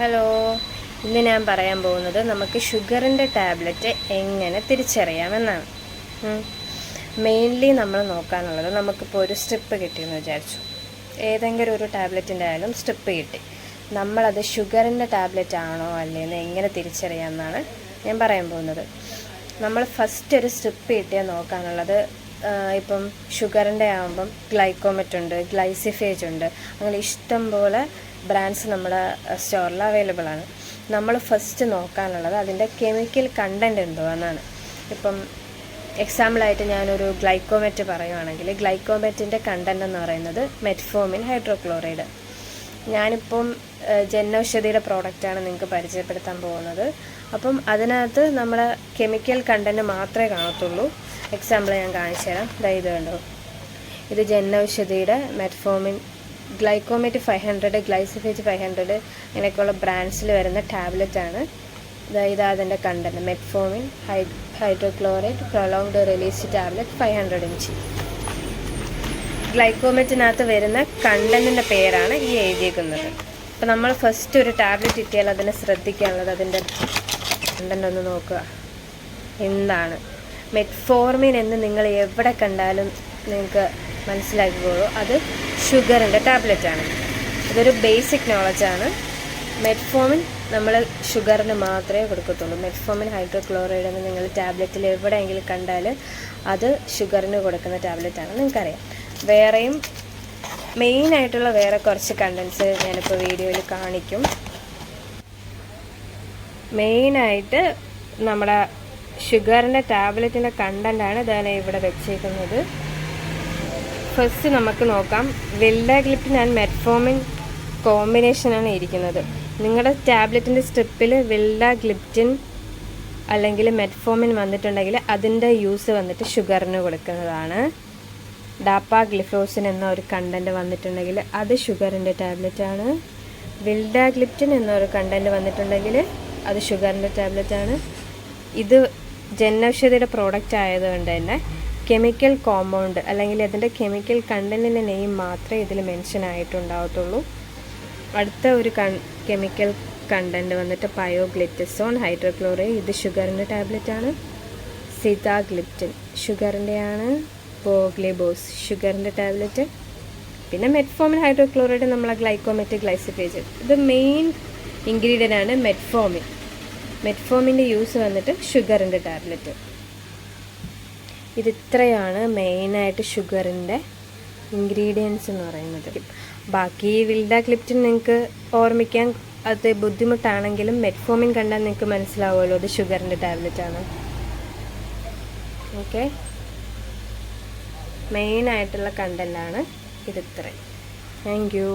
Hello. ഇന്ന് ഞാൻ പറയാൻ പോകുന്നത് നമുക്ക് ഷുഗറിന്റെ ടാബ്ലറ്റ് എങ്ങനെ തിരിച്ചറിയാമെന്നാണ്. മെയിൻലി നമ്മൾ നോക്കാനുള്ളത് നമുക്കിപ്പോൾ ഒരു സ്ട്രിപ്പ് കിട്ടിയെന്ന് വിചാരിച്ചു. ഏതെങ്കിലും ഒരു ടാബ്ലറ്റിന്റെ ആയാലും സ്ട്രിപ്പ് കിട്ടി. നമ്മളത് ഷുഗറിന്റെ ടാബ്ലറ്റ് ആണോ അല്ലേന്ന് എങ്ങനെ തിരിച്ചറിയാമെന്നാണ് ഞാൻ പറയാൻ പോകുന്നത്. നമ്മൾ ഫസ്റ്റ് ഒരു സ്ട്രിപ്പ് കിട്ടിയാൽ നോക്കാനുള്ളത് ഇപ്പം ഷുഗറിന്റെ ആകുമ്പം ഗ്ലൈക്കോമെറ്റ് ഉണ്ട് ഗ്ലൈസിഫേജ് ഉണ്ട്. അങ്ങനെ ഇഷ്ടം പോലെ ബ്രാൻഡ്സ് നമ്മുടെ സ്റ്റോറിൽ അവൈലബിൾ ആണ്. നമ്മൾ ഫസ്റ്റ് നോക്കാനുള്ളത് അതിന്റെ കെമിക്കൽ കണ്ടന്റ് എന്തോ എന്നാണ്. ഇപ്പം എക്സാമ്പിളായിട്ട് ഞാനൊരു ഗ്ലൈക്കോമെറ്റ് പറയുവാണെങ്കിൽ ഗ്ലൈക്കോമെറ്റിന്റെ കണ്ടന്റ് എന്ന് പറയുന്നത് മെറ്റ്ഫോമിൻ ഹൈഡ്രോക്ലോറൈഡ് ഞാനിപ്പം ജനൌഷധിയുടെ പ്രോഡക്റ്റാണ് നിങ്ങൾക്ക് പരിചയപ്പെടുത്താൻ പോകുന്നത്. അപ്പം അതിനകത്ത് നമ്മുടെ കെമിക്കൽ കണ്ടന്റ് മാത്രമേ കാണത്തുള്ളൂ. എക്സാമ്പിൾ ഞാൻ കാണിച്ചു തരാം ദാ ഇത് കണ്ടോ. ഇത് ജനൌഷധിയുടെ metformin Glycomet five hundred Glyciphage five hundred അങ്ങനെയൊക്കെയുള്ള ബ്രാൻഡ്സിൽ വരുന്ന ടാബ്ലറ്റ് ആണ്. ഇതാ അതിന്റെ content metformin hi hydrochloride prolonged release tablet five hundred inch ഗ്ലൈക്കോമെറ്റിനകത്ത് വരുന്ന കണ്ടന്റിന്റെ പേരാണ് ഈ എഴുതിയേക്കുന്നത്. അപ്പോൾ നമ്മൾ ഫസ്റ്റ് ഒരു ടാബ്ലറ്റ് കിട്ടിയാൽ അതിനെ ശ്രദ്ധിക്കാനുള്ളത് അതിന്റെ കണ്ടന്റ് ഒന്ന് നോക്കുക. എന്താണ്? മെറ്റ്ഫോർമിൻ എന്ന് നിങ്ങൾ എവിടെ കണ്ടാലും നിങ്ങൾക്ക് മനസ്സിലാക്കിക്കോളൂ. അത് ഷുഗറിന്റെ ടാബ്ലറ്റാണ്. ഇതൊരു ബേസിക് നോളജാണ്. മെറ്റ്ഫോമിൻ നമ്മൾ ഷുഗറിന് മാത്രമേ കൊടുക്കത്തുള്ളൂ. മെറ്റ്ഫോമിൻ ഹൈഡ്രോക്ലോറൈഡ് എന്ന് നിങ്ങൾ ടാബ്ലറ്റിൽ എവിടെയെങ്കിലും കണ്ടാൽ അത് ഷുഗറിന് കൊടുക്കുന്ന ടാബ്ലറ്റാണ്. നിങ്ങൾക്കറിയാം. വേറെയും മെയിനായിട്ടുള്ള വേറെ കുറച്ച് കണ്ടൻസ് ഞാനിപ്പോൾ വീഡിയോയിൽ കാണിക്കും. മെയിനായിട്ട് നമ്മുടെ ഷുഗറിന്റെ ടാബ്ലറ്റിന്റെ കണ്ടന്റാണ് ഇതാണ് ഇവിടെ വെച്ചേക്കുന്നത്. ഫസ്റ്റ് നമുക്ക് നോക്കാം. വെൽഡാഗ്ലിപ്റ്റിൻ ആൻഡ് മെറ്റ്ഫോമിൻ കോമ്പിനേഷനാണ് ഇരിക്കുന്നത്. നിങ്ങളുടെ ടാബ്ലറ്റിന്റെ സ്ട്രിപ്പിൽ വെൽഡാഗ്ലിപ്റ്റിൻ അല്ലെങ്കിൽ മെറ്റ്ഫോമിൻ വന്നിട്ടുണ്ടെങ്കിൽ അതിന്റെ യൂസ് വന്നിട്ട് ഷുഗറിന് കൊടുക്കുന്നതാണ്. ഡാപ്പ ഗ്ലിഫോസിൻ എന്ന ഒരു കണ്ടന്റ് വന്നിട്ടുണ്ടെങ്കിൽ അത് ഷുഗറിന്റെ ടാബ്ലറ്റാണ് വിൽഡാഗ്ലിപ്റ്റിൻ എന്നൊരു കണ്ടന്റ് വന്നിട്ടുണ്ടെങ്കിൽ അത് ഷുഗറിന്റെ ടാബ്ലറ്റാണ് ഇത് ജനൌഷധിയുടെ പ്രോഡക്റ്റ് ആയതുകൊണ്ട് തന്നെ കെമിക്കൽ കോമ്പൗണ്ട് അല്ലെങ്കിൽ അതിന്റെ കെമിക്കൽ കണ്ടന്റിന്റെ നെയിം മാത്രമേ ഇതിൽ മെൻഷൻ ആയിട്ടുണ്ടാവത്തുള്ളൂ. അടുത്ത ഒരു കെമിക്കൽ കണ്ടന്റ് വന്നിട്ട് പയോഗ്ലിറ്റസോൺ ഹൈഡ്രോക്ലോറൈഡ് ഇത് ഷുഗറിന്റെ ടാബ്ലറ്റാണ് സിതാഗ്ലിപ്റ്റിൻ ഷുഗറിന്റെയാണ് പോഗ്ലിബോസ് ഷുഗറിന്റെ ടാബ്ലറ്റ് പിന്നെ മെറ്റ്ഫോമിൻ ഹൈഡ്രോക്ലോറൈഡ് നമ്മളെ ഗ്ലൈക്കോമെറ്റിക് ഗ്ലൈസിഫേജ് ഇത് മെയിൻ ഇൻഗ്രീഡിയന്റ് ആണ് മെറ്റ്ഫോമിൻ മെറ്റ്ഫോമിന്റെ യൂസ് വന്നിട്ട് ഷുഗറിന്റെ ടാബ്ലറ്റ് ഇത് ഇത്രയാണ് മെയിനായിട്ട് ഷുഗറിന്റെ ഇൻഗ്രീഡിയൻസ് എന്ന് പറയുന്നത്. ബാക്കി വിൽഡ ക്ലിപ്റ്റിൻ നിങ്ങൾക്ക് ഓർമ്മിക്കാൻ അത് ബുദ്ധിമുട്ടാണെങ്കിലും മെറ്റ്ഫോമിൻ കണ്ടാൽ നിങ്ങൾക്ക് മനസ്സിലാവുമല്ലോ അത് ഷുഗറിന്റെ ടാബ്ലറ്റ് ആണ് ഓക്കെ മെയിനായിട്ടുള്ള കണ്ടന്റാണ് ഇതിത്രയും. Thank you